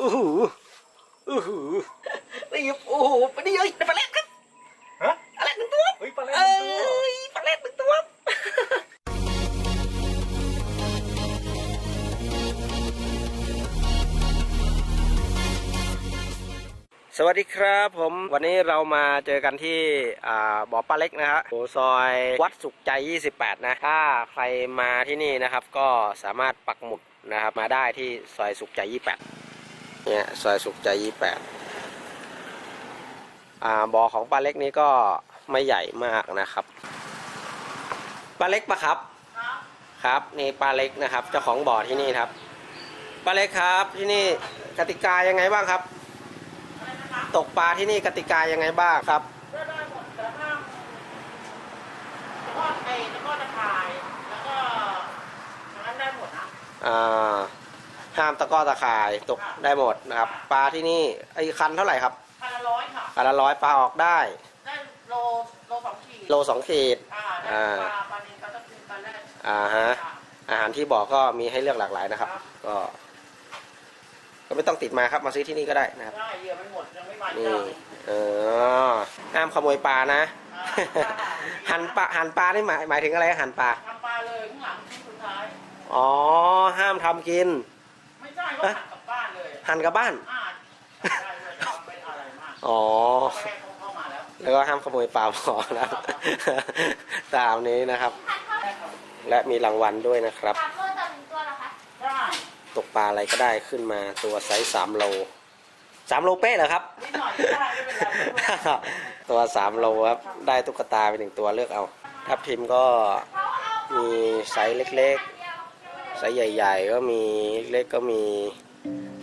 อู้หูอู้หูนี่โอ้โหไปนี่เอ้ยได้ปลาแรดครับฮะปลาแรดหนึ่งตัวเฮ้ยปลาแรดหเอ้นึ่งตัวยปลาแรดหนึ่งตัวสวัสดีครับผมวันนี้เรามาเจอกันที่อ่าบ่อปลาเล็กนะฮะโอซอยวัดสุขใจ 28 นะ ถ้าใครมาที่นี่นะครับ ก็สามารถปักหมุดนะครับมาได้ที่ซอยสุขใจ 28 เนี่ยซอยสุขใจ28อ่าบ่อของปลาเล็กนี้ก็ไม่ใหญ่มากนะครับปลาเล็กปะครับ ครับนี่ปลาเล็กนะครับ เจ้าของบ่อที่นี่ครับปลาเล็กครับที่นี่กติกายังไงบ้างครับ ตกปลาที่นี่กติกายังไงบ้างครับก็ได้หมดแต่ห้ามแล้วก็ไอ้แล้วก็ตะข่า หมดนะอ่าห้ามตะกร้อตะข่ายตกได้หมดนะครับ ปลาที่นี่ไอ้คันเท่าไหร่ครับพันละร้อยค่ะคันละร้อยปลาออกได้ ได้โลโลสองขีดโลสองขีด อ่าได้อ่าปลาปลานิลปลาตะพีปลาแรดอ่าฮะค่ะอาหารที่บอกก็มีให้เลือกหลากหลายนะครับ ก็ ก็ไม่ต้องติดมาครับมาซื้อที่นี่ก็ได้นะครับได้เหยื่อมันหมดยังไม่มานี่เจ้าหนึ่งเออห้ามขโมยปลานะอ่าหันปลาหันปลานี่หมายหมายถึงอะไรหันปลาทำปลาเลยข้างหลังที่สุดท้าย อ๋อ ห้ามทำกินไม่ใช่ ก็หักกลับบ้านเลยหันกลับบ้าน อ่าได้เลยทำไม่อะไรมากอ๋อไม่ให้เขาเข้ามาแล้ว แล้วก็ห้ามขโมยปลาพอนะครับ ตามนี้นะครับและมีรางวัลด้วยนะครับปลาเพิ่มต่อหนึ่งตัวเหรอคะได้ตกปลาอะไรก็ได้ขึ้นมาตัวไซส์สามโลสามโลเป๊ะเหรอครับ นิดหน่อยก็ได้ไม่เป็นไรตัวสามโลครับ ได้ตุ๊กตาไปหนึ่งตัวเลือกเอาทับทิมก็มีไซส์เล็กๆ ไซส์ใหญ่ ๆ ก็มีเล็กก็มี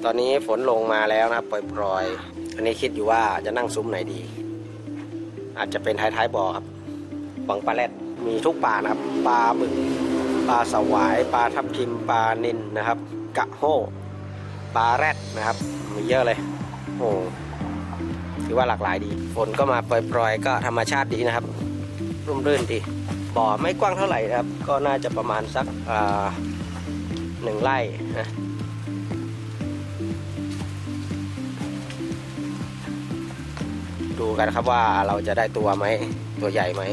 ตอนนี้ฝนลงมาแล้วนะครับปล่อยๆอันนี้คิดอยู่ว่าจะนั่งซุ้มไหนดี อาจจะเป็นท้ายๆบ่อครับบังปลาแรดมีทุกปลานะครับปลาบึกปลาสวายปลาทับทิมปลานินนะครับ กะโฮปลาแรดนะครับ มีเยอะเลยโอ้ถือว่าหลากหลายดี ฝนก็มาปล่อยๆ ก็ธรรมชาติดีนะครับ ร่มรื่นดี บ่อไม่กว้างเท่าไหร่นะครับ ก็น่าจะประมาณสักอ่า หนึ่งไร่นะดูกันครับว่าเราจะได้ตัวไหมตัวใหญ่ไหม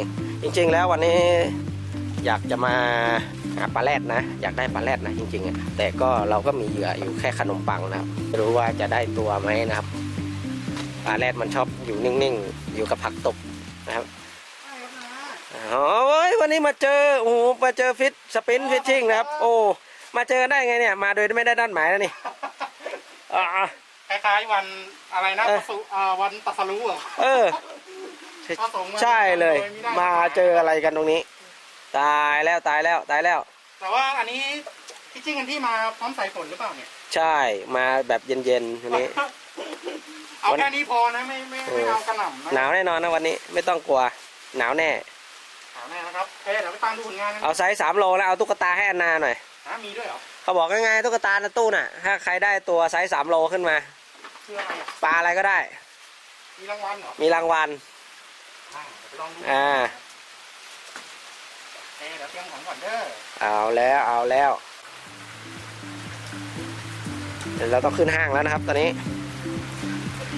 จริงๆแล้ววันนี้อยากจะมาหาปลาแรดนะ อยากได้ปลาแรดนะจริงๆอะแต่ก็เราก็มีเหยื่ออยู่แค่ขนมปังนะครับไม่รู้ว่าจะได้ตัวไหมนะครับปลาแรดมันชอบอยู่นิ่งๆ อยู่กับผักตบนะครับโอ้ยวันนี้มาเจอโอ้โหมาเจอฟิตสปินฟิชชิ่งนะครับ โอ้ มาเจอกันได้ไงเนี่ย มาโดยไม่ได้ด้านหมายแล้วนี่อ่าคล้ายๆวันอะไรนะเออตะสุอ่าวันตัสรู้เหรอเออพระสงฆ์มาใช่เลยโดยไม่ได้มาเจออะไรกันตรงนี้ ตายแล้วตายแล้วตายแล้ว แต่ว่าอันนี้ที่จริงกันที่มาพร้อมสายฝนหรือเปล่าเนี่ย ใช่มาแบบเย็นๆวันนี้ เอาวันแค่นี้พอนะไม่ไม่ไม่เอากระหน่ำนะหนาวแน่นอนนะวันนี้ไม่ต้องกลัว หนาวแน่เอาแน่นะครับเอ๊ะเดี๋ยวไปตามดูผลงานนะเอาไซส์สามโลแล้วเอาตุ๊กตาให้แอนนาหน่อย นะมีด้วยเหรอเขาบอกง่ายๆตุ๊กตาในตู้น่ะ ถ้าใครได้ตัวไซส์สามโลขึ้นมา คืออะไรอะปลาอะไรก็ได้ มีรางวัลเหรอมีรางวัล อ่าเดี๋ยวไปลองดูอ่า เอ๊ะเดี๋ยวเตรียมของก่อนเด้อเอาแล้วเอาแล้วเดี๋ยวเราต้องขึ้นห้างแล้วนะครับ ตอนนี้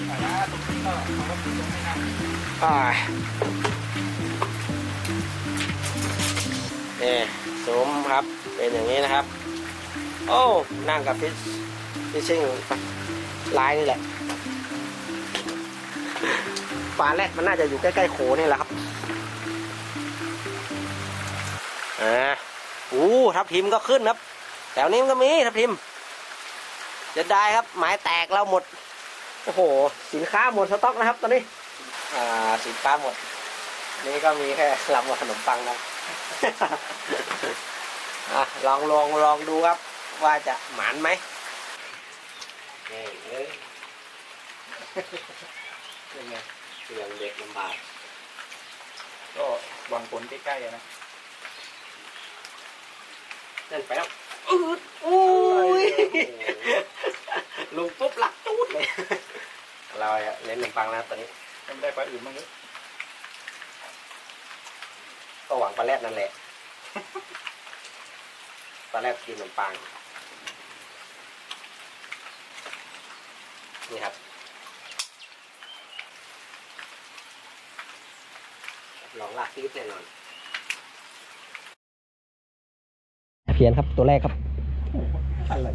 แต่ว่าตรงนี้ก็เขาก็คือตรงไม่นั่งอ่านี่ซุ้มครับ เป็นอย่างนี้นะครับ โอ้นั่งกับฟิชฟิชชิ่งไลน์นี่แหละปลาแรดมันน่าจะอยู่ใกล้ๆโขนี่แหละครับอ่าอู้ทับทิมก็ขึ้นครับแถวนี้มันก็มีทับทิมจะได้ครับหมายแตกเราหมดโอ้โห สินค้าหมดสต็อกนะครับ ตอนนี้ อ่าสินค้าหมด นี่ก็มีแค่ลำกับขนมปังนะ อะลองลองลองดูครับ ว่าจะหมานไหมนี่เอ้ยเป็นไงเรื่องเด็กลำบาก ก็หวังผลใกล้ๆอะนะเล่นไปแล้วอืดอุ้ยลงปุ๊บลักตูดเลยเราอะเล่นขนมปังนะครับตอนนี้ไม่ได้ปลาอื่นบ้างหรือก็หวังปลาแรดนั่นแหละ ปลาแรดกินขนมปัง นี่ครับ ลองลากคีบแน่นอนเพียนครับตัวแรกครับ อะไร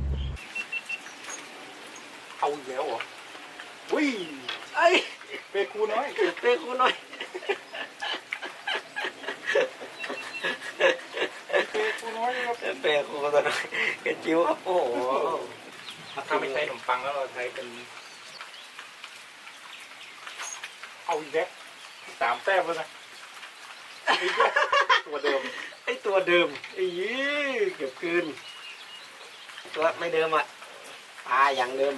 เอาอีกแล้วเหรอวิ่งไอ้ยเปกูน้อย เปรคูหน่อย เปกูน้อยครับเปรคูตัวน้อยกระจิ้วครับโอ้โหถ้าไม่ใช้ขนมปังแล้วเราใช้เป็น เอาอีกแล้วสามแต้มแล้วนะตัวเดิมไอ้ตัวเดิมไอ้ยี่เกือบคืนตัวไม่เดิมอะปลาอย่างเดิม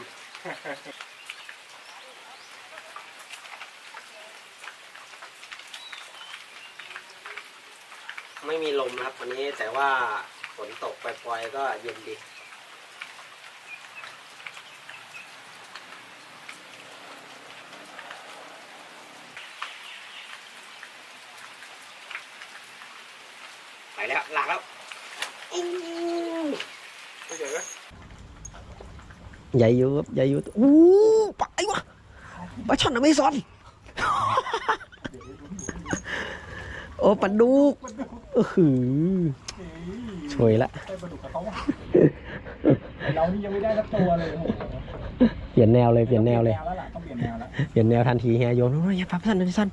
ไม่มีลมนะครับวันนี้แต่ว่าฝนตกปล่อยๆก็เย็นดีไปแล้วหลักแล้วอู้ไม่ใหมใหญ่อยู่ครับใหญ่อยู่อู้ปลาไอ้วะปลาช่อนอเมซอน โอ้ปลาดุก ออหือช่วยละใช่ปลาดุกกับเขาอะเรานี่ยังไม่ได้สักตัวเลยโอ้โหเปลี่ยนแนวเลยเปลี่ยนแนวเลยแล้วล่ะต้องเปลี่ยนแนวแล้ว เปลี่ยนแนวทันทีเฮียโยนโอ้ยอย่าปลาช่อนอเมซอน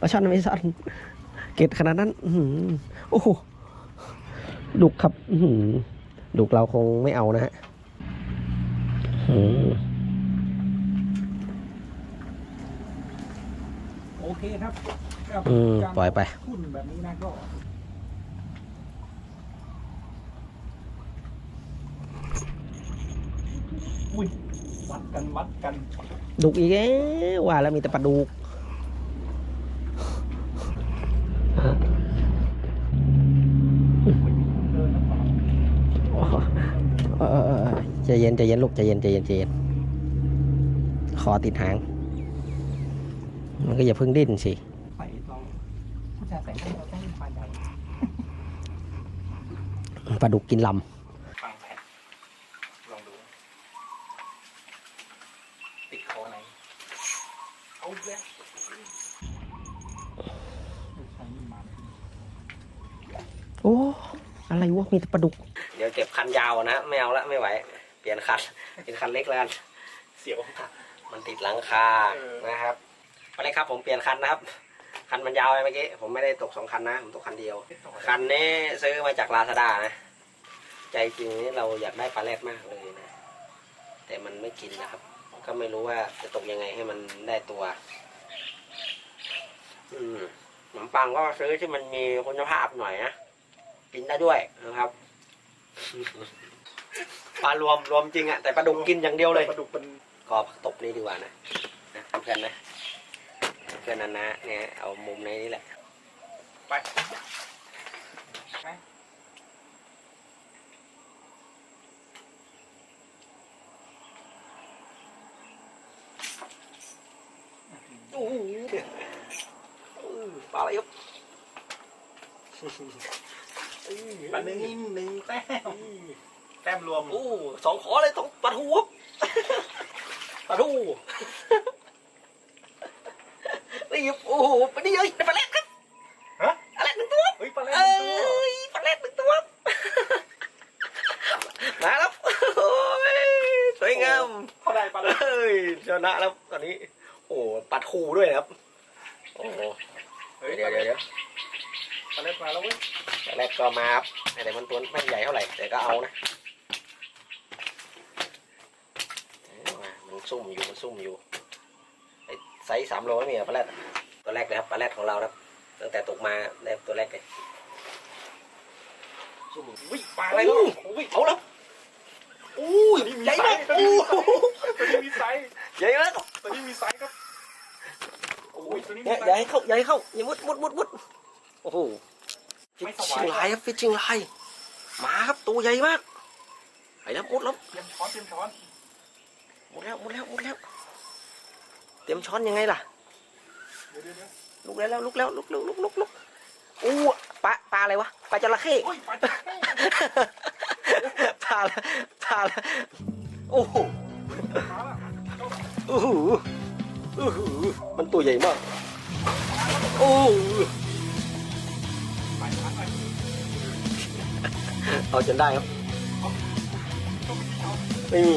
ปลาช่อนอเมซอนเกตขนาดนั้น อื้อหือโอ้โหดุกครับ อื้อหือดุกเราคงไม่เอานะฮะอืมโอเคครับกับอืมการปล่อยไป ทุ่นแบบนี้นะก็ อุ้ยวัดกันวัดกันดุกอีกแล้วว่าแล้วมีแต่ปลาดุกเดินน้ำเปล่าเออเออเออเออใจเย็นใจเย็นลูกใจเย็นใจเย็นใจเย็นคอติดหาง มันก็อย่าเพิ่งดิ้นสิไปเราผู้ชายแต่งให้เราต้องปลาใหญ่ปลาดุกกินลฟังแผ่นลองดู ติดคอไหน เอาอีกแล้วใช้นี่มาำโอ้ อะไรวะ มีแต่ปลาดุก เดี๋ยวเก็บคันยาวนะไม่เอาละไม่ไหว เปลี่ยนคันเป็นคันเล็กแล้วกันเสียวมันติดหลังคานะครับไปเลยครับผมเปลี่ยนคันนะครับ คันมันยาวไปเมื่อกี้ผมไม่ได้ตกสองคันนะผมตกคันเดียว คันนี้ซื้อมาจากลาซาด้านะ ใจจริงนี่เราอยากได้ปลาแรดมากเลยนะ แต่มันไม่กินนะครับ ก็ไม่รู้ว่าจะตกยังไงให้มันได้ตัว อืมขนมปังก็ซื้อที่มันมีคุณภาพหน่อยนะ กินได้ด้วยนะครับปลารวมรวมจริงอะแต่ปลาดุกกินอย่างเดียวเลยปลาดุกเป็นกรอบตบนี่ดีกว่านะนะเพื่อนนะเพื่อนนันนะเนี่ยเอามุมในนี้แหละ ไปไหมโอ้โหปลาอะไรครับ ปลาหนึ่งหนึ่งแต้มแต้มรวมโอ้สองขอเลยสองปลาทูครับปลาทูนี่ครับโอ้โหปลานี่เอ้ยได้ปลาแรดครับฮะปลาแรดหนึ่งตัวเฮ้ยปลาเล่นเอ้ตัวยปลาแรดหนึ่งตัวมาแล้วโอ้ยสวยงามเขาได้ปลาเล่นเฮ้ยชนะแล้วตอนนี้ โอ้ปัดคูด้วยนะครับโอ้โหเฮ้ยเดี๋ยวเดี๋ยวเดี๋ยว ปลาเล่นมาแล้วเว้ยแรกก็มาครับแต่มันตัวไม่ใหญ่เท่าไหร่แต่ก็เอานะเอามามันซุ่มอยู่มันซุ่มอยู่ไอ้ไซส์สามโลไม่มีอะปลาแรดตัวแรกเลยครับปลาแรดของเราครับตั้งแต่ตกมาได้ตัวแรกเลยซุ่มอุ้ยปลาอะไรเนาะอุ้ยเอาแล้วอู้ยตัวนี้มีใหญ่ไซมากส์ตัวอู้นี้มีไซส์ใหญ่มากตัวนี้มีไซส์ครับโอ้ยตัวนี้มีเนี่ยไซอย่าส์ให้เข้าอย่าให้เข้าอย่ามุดมุดมุดมุด โอ้โหไม่ฟิชสบายชิงไลน์ครับฟิชชิงไลน์มาครับตัวใหญ่มากไปแล้วมุดแล้วเตรียมช้อนเตรียมช้อนมุดแล้วมุดแล้วมุดแล้ว เตรียมช้อนยังไงล่ะเดี๋ยวเดี๋ยวเดี๋ยวลุกแล้วแล้วลุกแล้วลุกลุกลุกลุกลุกอู้ปลาปลาอะไรวะปลาจระเข้โอ้ยปลาจะปลาละปลาละโอ้โหปลาละโหโอ้โหมันตัวใหญ่มากโอ้โหไปพักไป เอาจนได้ครับไม่มี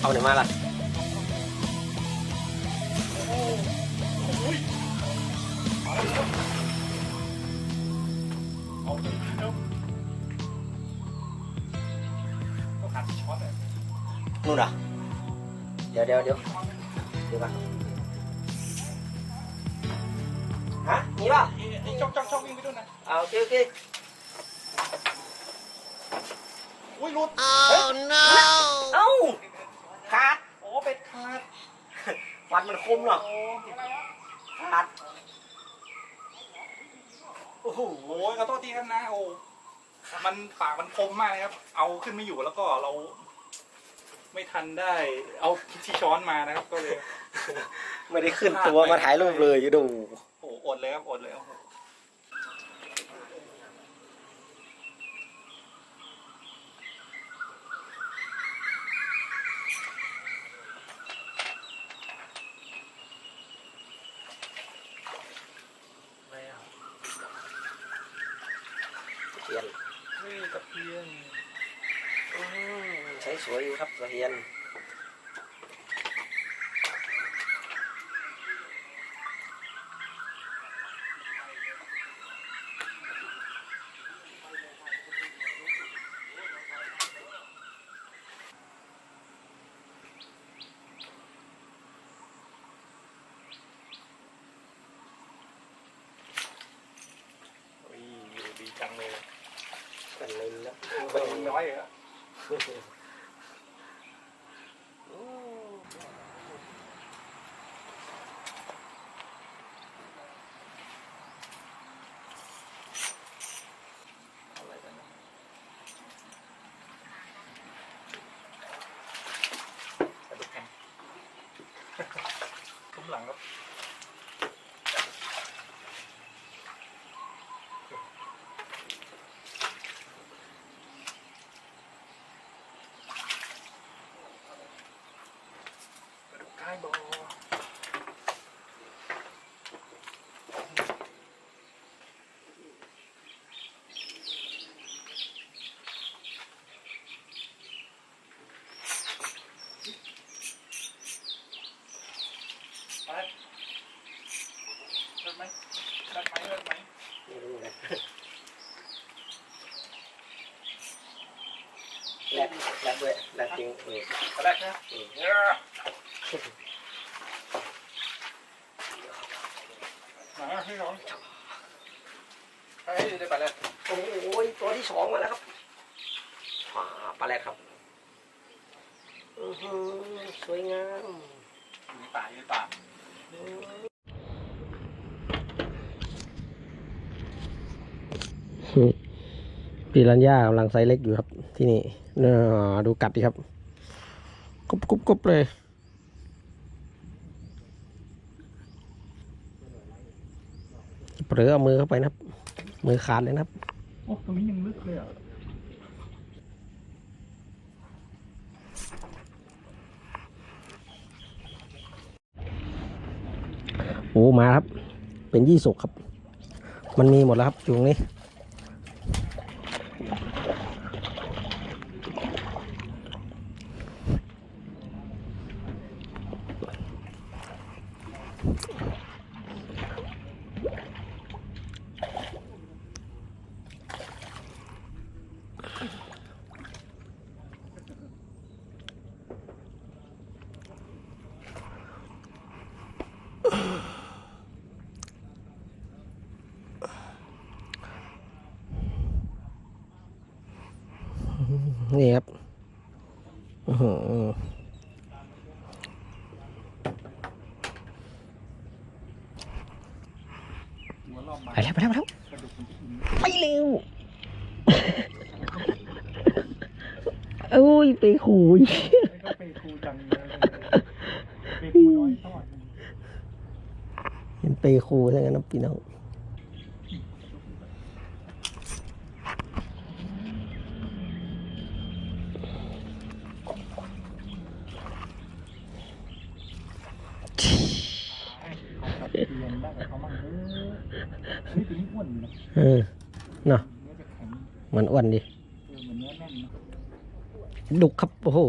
เอาไหนมาล่ะเอาเดี๋ยวต้องหัดช้อนเลยนู่นอะเดี๋ยวเดี๋ยวเดี๋ยวเดี๋ยวก่อน เอาโอเคโอเคอุ้ยรุดเอ้าขาดโอ้เป็ดขาดฟันมันคมเนาะโอ้ขาดโอ้โหโหขอโทษทีครับนะ โอ้ มันปากมันคมมากนะครับ เอาขึ้นไม่อยู่แล้วก็เรา ไม่ทันได้ เอาที่ช้อนมานะครับ ก็เลย ไม่ได้ขึ้นตัวมาถ่ายรูปเลยดู โอ้อดเลยครับอดเลยโอ้โห เทียน เฮ้ยตะเพียน อืมใช้สวยอยู่ครับตะเทียน อุ้ย อยู่ดีจังเลยกันเลยแล้ว เป็นน้อยเหรอ อะไรกันนะกระดูกแข็ง คุ้มหลังครับกระดูกใต้บอไปเลิกไหมเลิกไหมเลิกไหม ไม่รู้นะ แลบแลบด้วยแลบจริงเออไปแรกนะเออเออมาให้น้องไปได้ไปแล้วโอ้โหตัวที่สองมาแล้วครับอ่าปลาแรดครับอือสวยงามอยู่ในป่าอยู่ป่า ปีรัญญากำลังไซส์เล็กอยู่ครับ ที่นี่น่าดูกัดดิครับกรุบกรุบกรุบเลยเปลือเอามือเข้าไปนะครับ มือขาดเลยนะครับโอ้ตรงนี้ยังลึกเลยอะโอ้มาครับ เป็นยี่สกครับ มันมีหมดแล้วครับอยู่ตรงนี้ นี่ครับอื้อหือหัวรอบมาไปแล้วไปแล้วไปแล้วกระดูกมันอิ่มไปเร็วโอ้ยไปขู่ยไม่ก็เปย์คูจังเลยเปย์คูน้อยทอดเห็นไปขู่ซะงั้นนะพี่น้อง มันอ้วนดิดุกครับ โอ้โห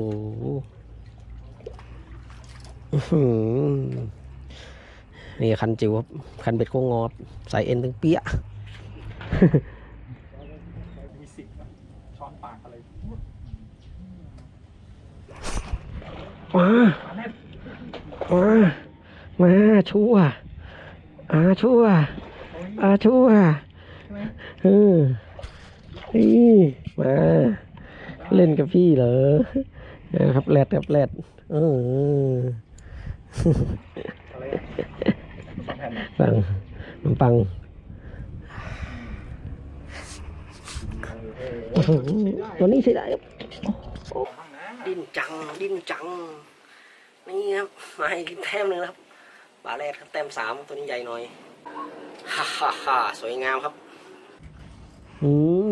นี่คันจิ๋วครับ คันเบ็ดโคงอครับสาเอ็นตึงเปี้ยมามามาชั่วอาชั่วอาชั่วเออ พี่มา เล่นกับพี่เหรอนะครับแรดครับแรดเออสั่งนมปังตัวนี้ใช่ได้ครับดิ้นจัง ดิ้นจัง นี่ครับมาให้กินแต้มหนึ่งครับปลาแรดครับแต้มสามตัวนี้ใหญ่หน่อยฮ่าฮ่าฮ่าสวยงามครับ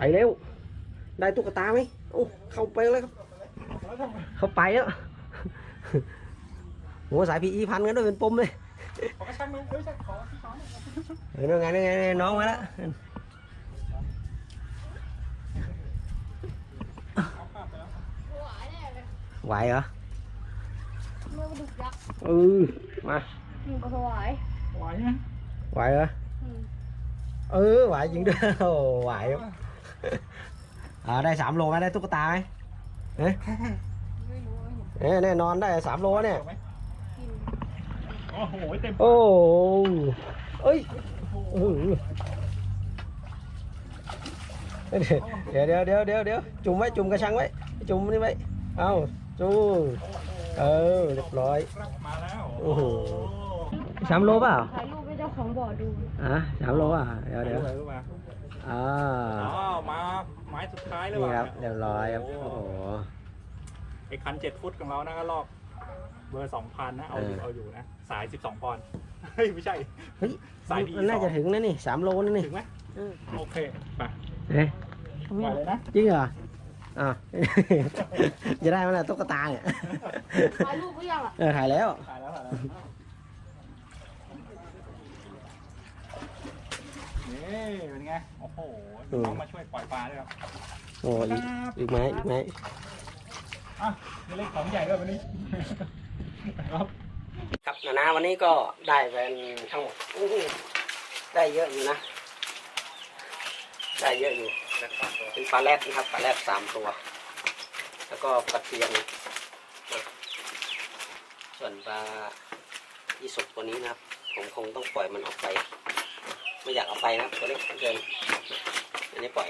ไปเร็ว ได้ตุ๊กตาไหมโอ้เข้าไปเลยครับแล้วทำไมเข้าไปแล้วโหสายพีอีพันกันด้วยเป็นปมเลยขอกระชังหนึงเฮ้ยใช่ขอที่ช้อนเห็นไงนี่ไงนี่ไงน้องมาแล้วเอาภาพไปแล้วไหวเหรอเมื่อดุกยักษ์เออมาหนึ่งก็ถวายไหวไหมไหวเหรออืมเออไหวจริงด้วยโอ้ไหว อ่าได้สามโลไหมได้ตุ๊กตาไหมเอ๊ะไม่รู้ไม่เห็นเอ๊ะแน่นอนได้สามโลเนี่ยไหมกินโอ้โหเต็มโอ้เอ้ยเออเดี๋ยวเดี๋ยวเดี๋ยวเดี๋ยวเดี๋ยวจุ่มไว้จุ่มกระชังไว้ จุ่มนี่ไว้ เอาจุ่มเออเรียบร้อย ครับมาแล้วโอ้โหสามโลเปล่าถ่ายรูปให้เจ้าของบ่อดู อะสามโลอะ เดี๋ยวเดี๋ยวอะไรรู้มา อ่าอ๋อมาไม้สุดท้ายเลยนี่ว่ะครับเรียบร้อยครับ โอ้โห ไอ้คันเจ็ดฟุตของเรานะก็ลอก เบอร์สองพันนะ เอาอยู่เออ เอาอยู่นะ สายสิบสองปอนด์เฮ้ยไม่ใช่ เฮ้ยสายดีมันน่าจะถึงนะนี่สามโลนั่นนี่ถึงไหมเออโอเคไปเอ๊ะไหวเลยนะ จริงเหรออ่าจะได้ไหมล่ะตุ๊กตาเนี่ย ถ่ายรูปหรือยังอะ เออถ่ายแล้ว ถ่ายแล้วถ่ายแล้ว นี่เป็นไง โอ้โหอืมต้องมาช่วยปล่อยปลาด้วยครับ โอ้อีกอีกไหมอีกไหมอะมีเล่นของใหญ่ด้วยวันนี้ ครับ ครับนานาวันนี้ก็ได้เป็นทั้งหมดอู้หูได้เยอะอยู่นะ ได้เยอะอยู่เป็นปลาแรดนะครับปลาแรดสามตัว แล้วก็กระเทียมส่วนปลายี่สุกตัวนี้นะครับ ผมคงต้องปล่อยมันออกไป ไม่อยากเอาไปนะครับตัวเล็กเกินอันนี้ปล่อย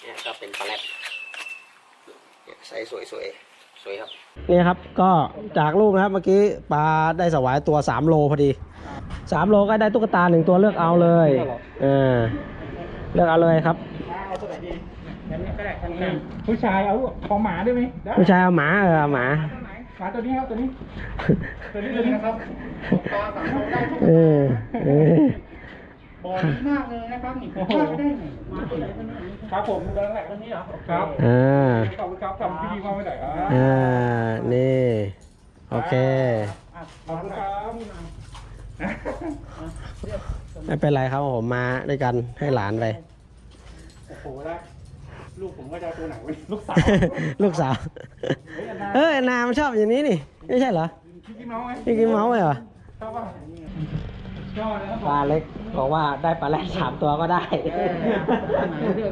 เนี่ยก็เป็นปลาแรดเนี่ยไซส์สวยๆสวยครับนี่ครับก็จากรูปนะครับเมื่อกี้ปลาได้สวายตัว 3 โลพอดี 3 โลก็ได้ตุ๊กตาหนึ่งตัวเลือกเอาเลยเออเลือกเอาเลยครับเอาตัวไหนดีงั้นก็ได้ทั้งนั้นผู้ชายเอาของหมาได้ไหมได้ผู้ชายเอาหมาเออเอาหมา หมาตัวนี้ครับตัวนี้ ตัวนี้ตัวนี้นะครับปลาสังคมได้ทุกเออเออบ่อดีมากเลยนะครับนี่ผมพลาดได้ไงมาตัวไหนตัวนี้ครับผมตัวแรกตัวนี้เหรอครับอ่าขอบคุณครับทำพิธีมาไม่ได้อะอ่านี่โอเคขอบคุณครับไม่เป็นไรครับผมมาด้วยกันให้หลานไปโอ้โหแล้ว ลูกผมก็จะเอาตัวไหนวะลูกสาวลูกสาวเฮ้ยอันนาเออนามันชอบอย่างนี้นี่ ไม่ใช่เหรอพี่กินเมาส์ไหมพี่กินเมาส์ไหมเหรอชอบป่ะชอบนะครับปลาเล็กบอกว่าได้ปลาแรดสามตัวก็ได้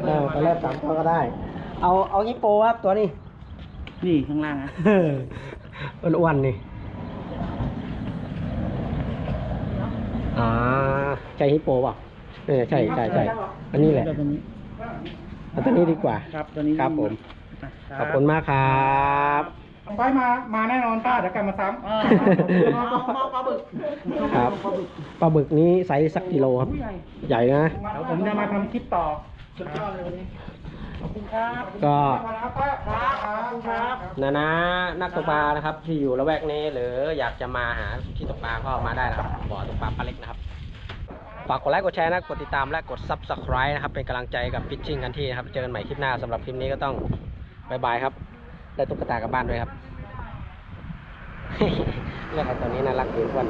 เออปลาแรดสามตัวก็ได้ เอาเอาฮิปโปครับตัวนี้ นี่ข้างล่างนะอ้วนๆนี่อ่าใช่ฮิปโปเปล่ะเออใช่ใช่ใช่อันนี้แหละตัวนี้ เอาตัวนี้ดีกว่า ครับตัวนี้ครับผมอะขอบคุณมากครับขไปมา มาแน่นอนป้าเดี๋ยวกลับมาซ้เออเอาเอาปลาบึกครับปลาบึกนี้ไซส์สักกิโลครับ ใหญ่นะำเดี๋ยวผมจะมาทำคลิปต่อสุดยอดเลยวันนี้ขอบคุณครับก็ครับป้าครับขอบคุณครับนานานักตกปลานะครับ ที่อยู่ละแวกนี้ หรืออยากจะมาหาที่ตกปลาก็มาได้นะครับบ่อตกปลาปลาเล็กนะครับ ฝากกดไลค์กดแชร์นะกดติดตามและกด subscribe นะครับ เป็นกำลังใจกับฟิชชิ่งกันที่นะครับ เจอกันใหม่คลิปหน้าสำหรับคลิปนี้ก็ต้องบายบายครับ ได้ตุ๊กตากลับบ้านด้วยครับเรื่องไอ้ตัวนี้น่ารักดีทุกวัน